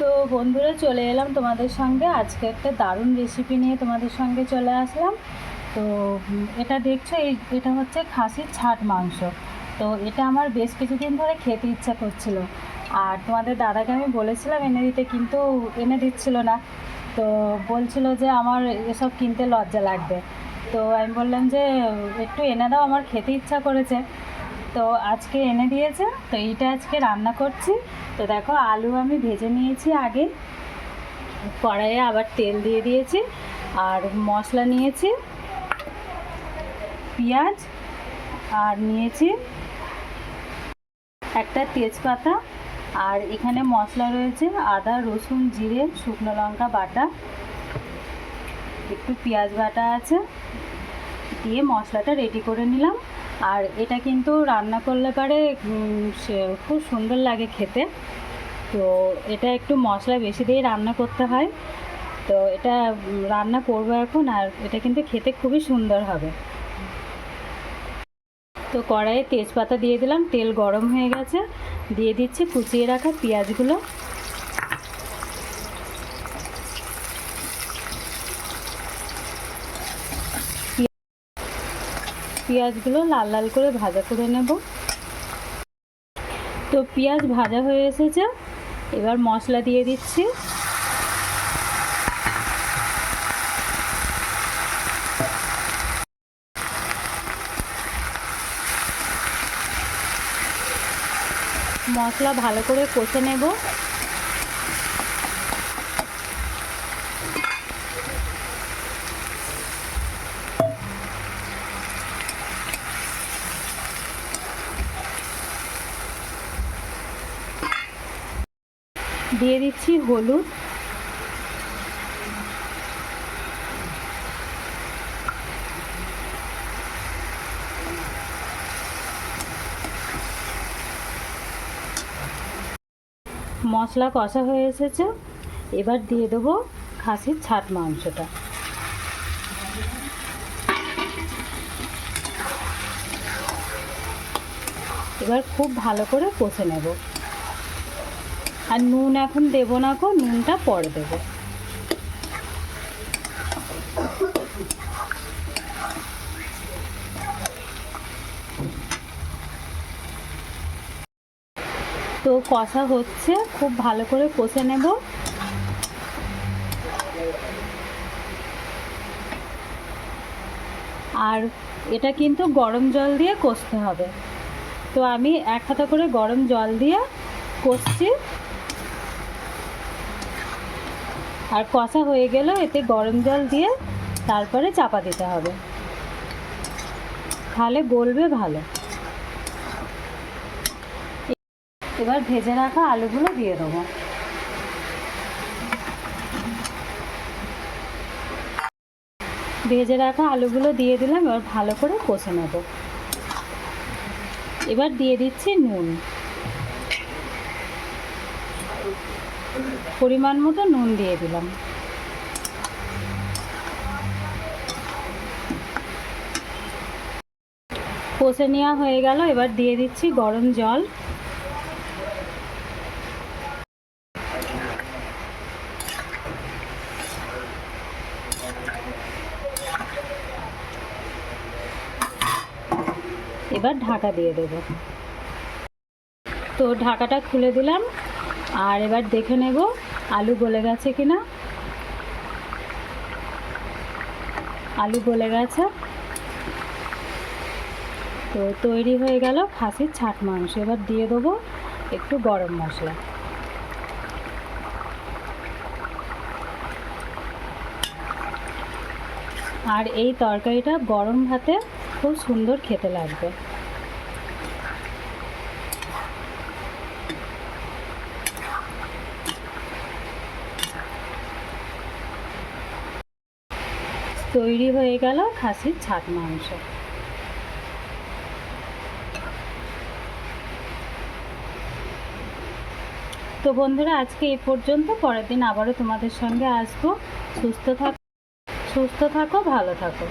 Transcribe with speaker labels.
Speaker 1: তো বন্ধুরা, চলে এলাম তোমাদের সঙ্গে। আজকে একটা দারুণ রেসিপি নিয়ে তোমাদের সঙ্গে চলে আসলাম। তো এটা দেখছ, এই, এটা হচ্ছে খাসির ছাট মাংস। তো এটা আমার বেশ কিছুদিন ধরে খেতে ইচ্ছা করছিল। আর তোমাদের দাদাকে আমি বলেছিলাম এনে দিতে, কিন্তু এনে দিচ্ছিল না। তো বলছিল যে আমার এসব কিনতে লজ্জা লাগবে। তো আমি বললাম যে, একটু এনে দাও, আমার খেতে ইচ্ছা করেছে। তো আজকে এনে দিয়েছে, তো এইটা আজকে রান্না করছি। তো দেখো, আলু আমি ভেজে নিয়েছি আগে। কড়াইয়ে আবার তেল দিয়ে দিয়েছি, আর মশলা নিয়েছি, পেঁয়াজ, আর নিয়েছি একটা তেজপাতা। আর এখানে মশলা রয়েছে আদা, রসুন, জিরে, শুকনো লঙ্কা বাটা, একটু পেঁয়াজ বাটা আছে। দিয়ে মশলাটা রেডি করে নিলাম। আর এটা কিন্তু রান্না করলে পারে খুব সুন্দর লাগে খেতে। তো এটা একটু মশলা বেশি দিয়ে রান্না করতে হয়। তো এটা রান্না করব এখন, আর এটা কিন্তু খেতে খুবই সুন্দর হবে। তো কড়াইয়ে তেজপাতা দিয়ে দিলাম, তেল গরম হয়ে গেছে। দিয়ে দিচ্ছি কুচিয়ে রাখা পেঁয়াজগুলো। পেঁয়াজগুলো লাল লাল করে ভাজা করে নেব। তো পেঁয়াজ ভাজা হয়ে এসেছে। এবার মশলা দিয়ে দিচ্ছি। মশলা ভালো করে কষে নেব। দিয়ে দিচ্ছি হলুদ। মশলা কষা হয়ে এসেছে। এবার দিয়ে দেবো খাসির ছাট মাংসটা। এবার খুব ভালো করে কষে নেব। আর নুন এখন দেবো না গো, নুনটা পরে দেবো। তো কষা হচ্ছে, খুব ভালো করে কষে নেব। আর এটা কিন্তু গরম জল দিয়ে কষতে হবে। তো আমি এক হাতা করে গরম জল দিয়ে কষছি। আর কষা হয়ে গেল এতে গরম জল দিয়ে তারপরে চাপা দিতে হবে। তাহলে গলবে ভালো। এবার ভেজে রাখা আলুগুলো দিয়ে দেবো। ভেজে রাখা আলুগুলো দিয়ে দিলাম, এবার ভালো করে কষে নেব। এবার দিয়ে দিচ্ছি নুন। পরিমাণ মতো নুন দিয়ে দিলাম। কষে নেওয়া হয়ে গেল, এবার দিয়ে দিচ্ছি গরম জল। এবার ঢাকা দিয়ে দেবো। তো ঢাকাটা খুলে দিলাম। আর এবার দেখে নেব আলু গলে গেছে কিনা। আলু গলে গেছে। তো তৈরি হয়ে গেল খাসির ছাট মাংস। এবার দিয়ে দেবো একটু গরম মশলা। আর এই তরকারিটা গরম ভাতে খুব সুন্দর খেতে লাগবে। তৈরি হয়ে গেল খাসির ছাদ মাংস। তো বন্ধুরা, আজকে এ পর্যন্ত। পরের দিন আবারও তোমাদের সঙ্গে আসব। সুস্থ থাকো সুস্থ থাকো, ভালো থাকো।